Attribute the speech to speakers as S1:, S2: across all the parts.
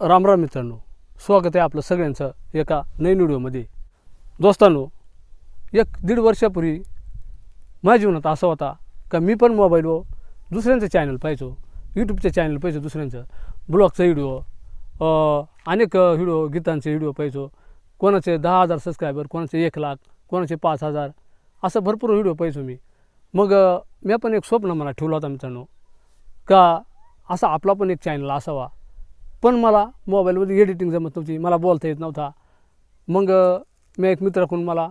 S1: रामराम मित्रांनो स्वागत आहे आपलं सगळ्यांचं एका नवीन व्हिडिओमध्ये. दोस्तांनो एक दीड वर्षापूर्वी माझ्या जीवनात असा होता का मी पण मोबाईलवर दुसऱ्यांचं चॅनल पाहायचो यूट्यूबचं चॅनल पाहायचो दुसऱ्यांचं. ब्लॉगचा व्हिडिओ अनेक व्हिडिओ गीतांचे व्हिडिओ पाहिजो कोणाचे दहा हजार सबस्क्रायबर कोणाचे एक लाख कोणाचे पाच हजार असं भरपूर व्हिडिओ पाहायचो मी. मग मी पण एक स्वप्न मला ठेवला होता मित्रांनो का असा आपला पण एक चॅनल असावा. पण मला मोबाईलमध्ये एडिटिंग जमत नव्हती. मला बोलता येत नव्हता. मग मी एक मित्राकडून मला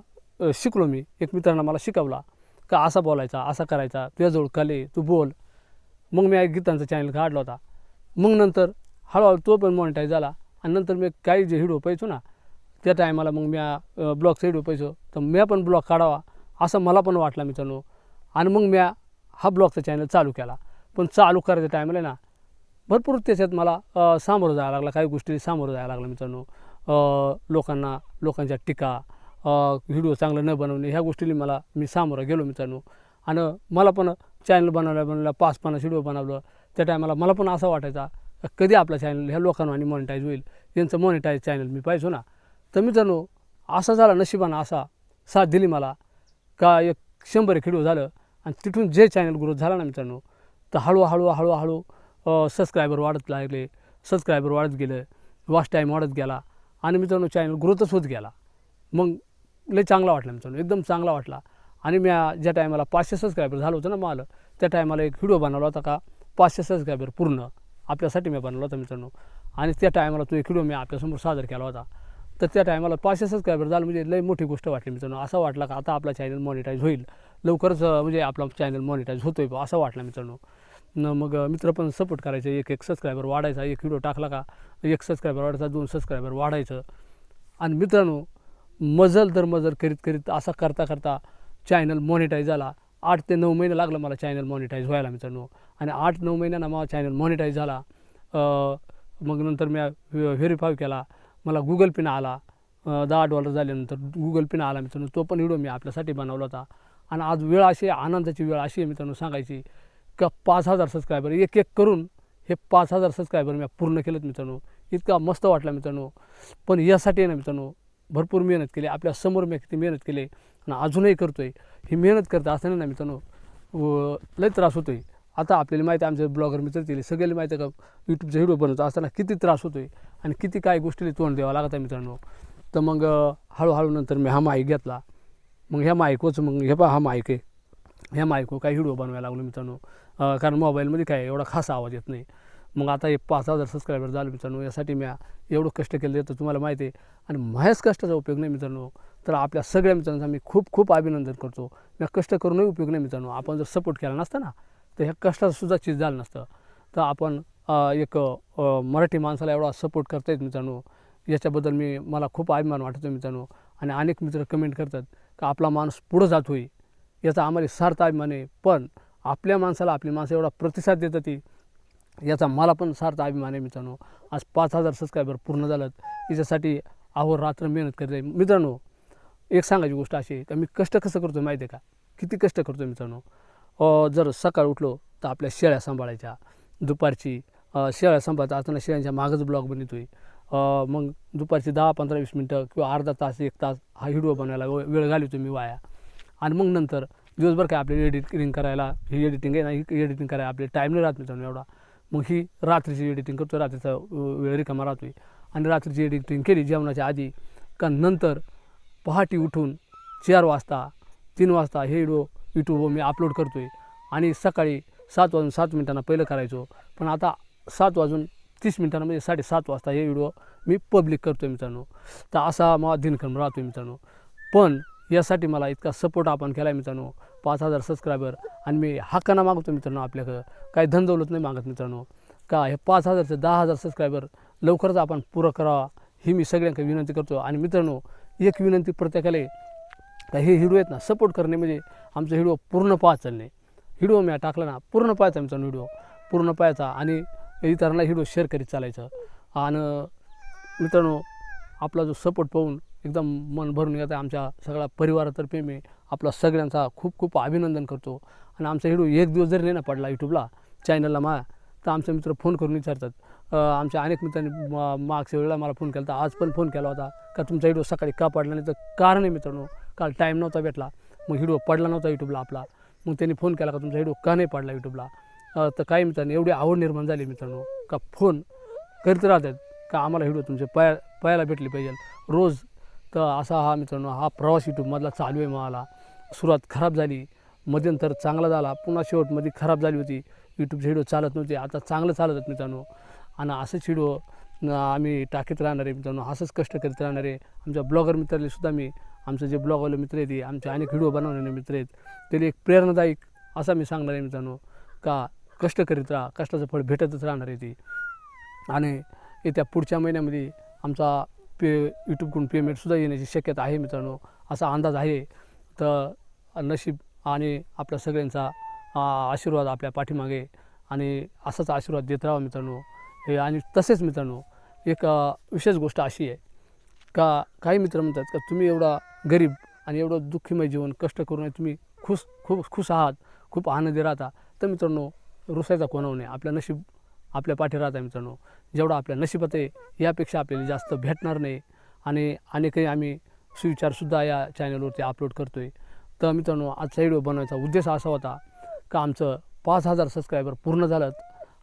S1: शिकलो मी. एक मित्रानं मला शिकवला का असा बोलायचा असा करायचा तुझ्याजवळ कले तू बोल. मग मी एक गीतांचा चॅनल काढला होता. मग नंतर हळूहळू तो पण मॉनिटाईज झाला आणि नंतर मी काही जे हिडो पाहायचो ना त्या टायमाला मग मी ब्लॉगचा हिडो पाहायचो. तर मी पण ब्लॉग काढावा असं मला पण वाटला मित्रांनो. आणि मग मी हा ब्लॉगचा चॅनल चालू केला. पण चालू करायच्या टायमाला ना भरपूर त्याच्यात मला सामोरं जायला लागला. काही गोष्टी सामोरं जायला लागलं मित्रांनो. लोकांना लोकांच्या टीका व्हिडिओ चांगलं न बनवणे ह्या गोष्टीला मला मी सामोरं गेलो मित्रांनो. आणि मला पण चॅनल बनवल्या बनवल्या पाच पन्नास व्हिडिओ बनवलं. त्या टायमाला मला पण असं वाटायचा कधी आपला चॅनल ह्या लोकांना आणि मॉनिटाईज होईल? यांचं मॉनिटाईज चॅनल मी पाहिजो ना. तर मित्रांनो असा झाला नशिबानं असा साथ दिली मला का एक शंभर एक व्हिडिओ झालं आणि तिथून जे चॅनल ग्रोथ झाला ना मित्रांनो तर हळूहळू हळूहळू सबस्क्रायबर वाढत लागले. सबस्क्रायबर वाढत गेलं. वॉच टाईम वाढत गेला. आणि मित्रांनो चॅनल ग्रोथच होत गेला. मग लय चांगला वाटला मित्रांनो. एकदम चांगला वाटला. आणि मी ज्या टायमाला पाचशे सबस्क्रायबर झालं होतं ना मला त्या टायमाला एक व्हिडिओ बनवला होता का? पाचशे सबस्क्रायबर पूर्ण आपल्यासाठी मी बनवला होता मित्रांनो. आणि त्या टायमाला तो एक व्हिडिओ मी आपल्यासमोर सादर केला होता. तर त्या टायमाला पाचशे सबस्क्रायबर झालं म्हणजे लई मोठी गोष्ट वाटली मित्रांनो. असं वाटलं का आता आपला चॅनल मॉनिटाईज होईल. लवकरच म्हणजे आपला चॅनल मॉनिटाईज होतोय बुवा, असं वाटलं मित्रांनो. न मग मित्र पण सपोर्ट करायचे. एक एक सबस्क्रायबर वाढायचा. एक व्हिडिओ टाकला का एक सबस्क्रायबर वाढायचा. दोन सबस्क्रायबर वाढायचं. आणि मित्रांनो मजल दर मजल करीत करीत असा करता करता चॅनल मॉनिटाईज झाला. आठ ते नऊ महिने लागलं मला चॅनल मॉनिटाईज व्हायला मित्रांनो. आणि आठ नऊ महिन्यांना मला चॅनल मॉनिटाईज झाला. मग नंतर मी व्हेरीफाय केला. मला गुगल पिन आला. दहा डॉलर झाल्यानंतर गुगल पिन आला मित्रांनो. तो पण व्हिडिओ मी आपल्यासाठी बनवला होता. आणि आज वेळ अशी आहे, आनंदाची वेळ अशी आहे मित्रांनो सांगायची. इतका पाच हजार सबस्क्रायबर एक एक करून हे पाच हजार सबस्क्रायबर मी पूर्ण केलं मित्रांनो. इतका मस्त वाटला मित्रांनो. पण यासाठी आहे ना मित्रांनो भरपूर मेहनत केली. आपल्यासमोर मी किती मेहनत केली आणि अजूनही करतो आहे ही मेहनत करता असताना ना मित्रांनो व लय त्रास होतो आहे आता आपल्याला माहिती आहे आमचे ब्लॉगर मित्र दिले सगळ्याला माहिती आहे का यूट्यूबचा व्हिडिओ बनवतो असताना किती त्रास होतो आहे आणि किती काय गोष्टीला तोंड द्यावं लागत आहे मित्रांनो. तर मग हळूहळू नंतर मी हा माईक घेतला. मग ह्या माईकवरच मग हे पहा हा माईक आहे. ह्या माईकवर काही व्हिडिओ बनवायला लागलो मित्रांनो. कारण मोबाईलमध्ये काय एवढा खास आवाज येत नाही. मग आता हे पाच हजार सबस्क्रायबर झाले मित्रांनो यासाठी मी एवढं कष्ट केलं तर तुम्हाला माहिती आहे. आणि माझ्याच कष्टाचा उपयोग नाही मित्रांनो. तर आपल्या सगळ्या मित्रांचा मी खूप खूप अभिनंदन करतो. मी कष्ट करूनही उपयोग नाही मित्रांनो. आपण जर सपोर्ट केला नसता ना तर ह्या कष्टाचंसुद्धा चीज झालं नसतं. तर आपण एक मराठी माणसाला एवढा सपोर्ट करता येत मित्रांनो. याच्याबद्दल मी मला खूप अभिमान वाटतो मित्रांनो. आणि अनेक मित्र कमेंट करतात का आपला माणूस पुढं जात होई याचा आम्हाला सार्थ अभिमान आहे. पण आपल्या माणसाला आपली माणसं एवढा प्रतिसाद देतात ती याचा मला पण सार्थ अभिमान आहे मित्रांनो. आज पाच हजार सबस्क्रायबर पूर्ण झालं याच्यासाठी अहोरात्र मेहनत करत आहे. मित्रांनो एक सांगायची गोष्ट अशी आहे का मी कष्ट कसं करतो माहिती आहे का? किती कष्ट करतो मित्रांनो. जर सकाळ उठलो तर आपल्या शेळ्या सांभाळायच्या. दुपारची शेळ्या सांभाळता असताना शेळ्यांच्या मागच ब्लॉग बनवतो आहे मग दुपारची दहा पंधरा वीस मिनटं किंवा अर्धा तास एक तास हा व्हिडिओ बनवायला वेळ घालवतो मी वाया. आणि मग नंतर दिवसभर काय आपल्याला एडिटिंग करायला ही एडिटिंग आहे ना ही एडिटिंग करायला आपले टाईम नाही राहत मित्रांनो एवढा. मग ही रात्रीची एडिटिंग करतो रात्रीचा वेळ रिकामा राहतो आहे आणि रात्रीची एडिटिंग केली जेवणाच्या आधी का नंतर पहाटे उठून चार वाजता तीन वाजता हे व्हिडिओ यूट्यूबवर मी अपलोड करतो आहे आणि सकाळी सात वाजून सात मिनिटांना पहिलं करायचो. पण आता सात वाजून तीस मिनिटांना म्हणजे साडेसात वाजता हे व्हिडिओ मी पब्लिक करतो आहे मित्रांनो. तर असा मला दिनक्रम राहतो आहे मित्रांनो. पण यासाठी मला इतका सपोर्ट आपण केला आहे मित्रांनो. पाच हजार सबस्क्रायबर आणि मी हक्काना मागतो मित्रांनो आपल्याकडं. काही धनदौलत नाही मागत मित्रांनो. का हे पाच हजारचे दहा हजार सबस्क्रायबर लवकरच आपण पुरं करावा ही मी सगळ्यांकडे विनंती करतो. आणि मित्रांनो एक विनंती प्रत्येकाला का हे हिरो आहेत ना सपोर्ट करणे म्हणजे आमचा हिडो पूर्ण पाहायचा चालणे. हिडो मी टाकला ना पूर्ण पाहायचा आमचा व्हिडिओ पूर्ण पाहायचा आणि इतरांना हिडो शेअर करीत चालायचं. आणि मित्रांनो आपला जो सपोर्ट पाहून एकदम मन भरून येतं आमच्या सगळ्या परिवारातर्फे मी आपला सगळ्यांचा खूप खूप अभिनंदन करतो. आणि आमचा व्हिडिओ एक दिवस जरी नाही ना पडला यूट्यूबला चॅनलला मा तर आमचे मित्र फोन करून विचारतात. आमच्या अनेक मित्रांनी मागच्या वेळेला मला फोन केला होता आज पण फोन केला होता. का तुमचा व्हिडिओ सकाळी का पडला नाही? तर कारण आहे मित्रांनो काल टाईम नव्हता भेटला. मग व्हिडिओ पडला नव्हता यूट्यूबला आपला. मग त्यांनी फोन केला का तुमचा व्हिडिओ का नाही पडला यूट्यूबला तर काही मित्रांनी एवढी आवड निर्माण झाली मित्रांनो का फोन करीत राहतात का आम्हाला व्हिडिओ तुमचे पाया पाहायला भेटले पाहिजे रोज तर असा हा मित्रांनो हा प्रवास यूट्यूबमधला चालू आहे मला. सुरुवात खराब झाली मध्यंतर चांगला झाला पुन्हा शेवटमध्ये खराब झाली होती. यूट्यूब व्हिडिओ चालत नव्हते आता चांगलं चालत आहेत मित्रांनो. आणि असंच व्हिडिओ आम्ही टाकीत राहणार आहे मित्रांनो असंच कष्ट करीत राहणार आहे. आमच्या ब्लॉगर मित्राला सुद्धा मी आमचे जे ब्लॉगवाले मित्र आहेत आमचे अनेक व्हिडिओ बनवणारे मित्र आहेत त्याला एक प्रेरणादायक असा मी सांगणार आहे मित्रांनो का कष्ट करीत राहा कष्टाचं फळ भेटतच राहणार आहे ती. आणि येत्या पुढच्या महिन्यामध्ये आमचा पे यूट्यूबकडून पेमेंटसुद्धा येण्याची शक्यता आहे मित्रांनो. असा अंदाज आहे. तर नशीब आणि आपल्या सगळ्यांचा आशीर्वाद आपल्या पाठीमागे आणि असाच आशीर्वाद देत राहा मित्रांनो. हे आणि तसेच मित्रांनो एक विशेष गोष्ट अशी आहे. का काही मित्र म्हणतात का तुम्ही एवढा गरीब आणि एवढं दुःखीमय जीवन कष्ट करून तुम्ही खुश खूप खुश आहात खूप आनंदी राहता. तर मित्रांनो रुसायचा कोणावर नाही. आपल्या नशीब आपल्या पाठी आहे मित्रांनो. जेवढं आपल्या नशिबात आहे यापेक्षा आपल्याला जास्त भेटणार नाही. आणि अनेकही आम्ही सुविचारसुद्धा या चॅनलवरती अपलोड करतो आहे तर मित्रांनो आजचा व्हिडिओ बनवायचा उद्देश असा होता का आमचं पाच हजार सबस्क्रायबर पूर्ण झालं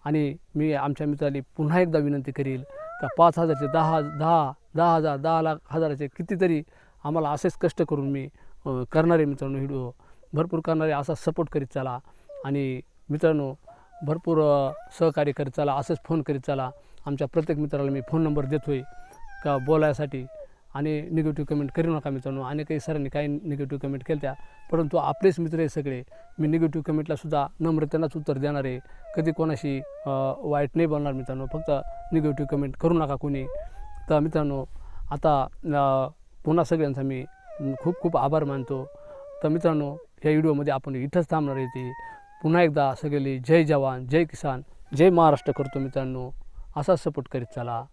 S1: आणि मी आमच्या मित्राली पुन्हा एकदा विनंती करील का पाच हजारचे दहा दहा दहा हजार दहा लाख हजाराचे कितीतरी आम्हाला असेच कष्ट करून मी करणारे मित्रांनो व्हिडिओ भरपूर करणारे असा सपोर्ट करीत चला. आणि मित्रांनो भरपूर सहकार्य करीत चला असंच फोन करीत चला. आमच्या प्रत्येक मित्राला मी फोन नंबर देतोय का बोलायसाठी. आणि निगेटिव्ह कमेंट करू नका मित्रांनो. आणि काही सरांनी काही निगेटिव्ह कमेंट केल्या त्या परंतु आपलेच मित्र आहे सगळे. मी निगेटिव्ह कमेंटलासुद्धा नम्रतेनंच उत्तर देणार आहे. कधी कोणाशी वाईट नाही बोलणार मित्रांनो. फक्त निगेटिव्ह कमेंट करू नका कोणी. तर मित्रांनो आता पुन्हा सगळ्यांचा मी खूप खूप आभार मानतो. तर मित्रांनो या व्हिडिओमध्ये आपण इथंच थांबणार आहे ती पुन्हा एकदा सगळे जय जवान जय किसान जय महाराष्ट्र करतो मित्रांनो असाच सपोर्ट करीत चला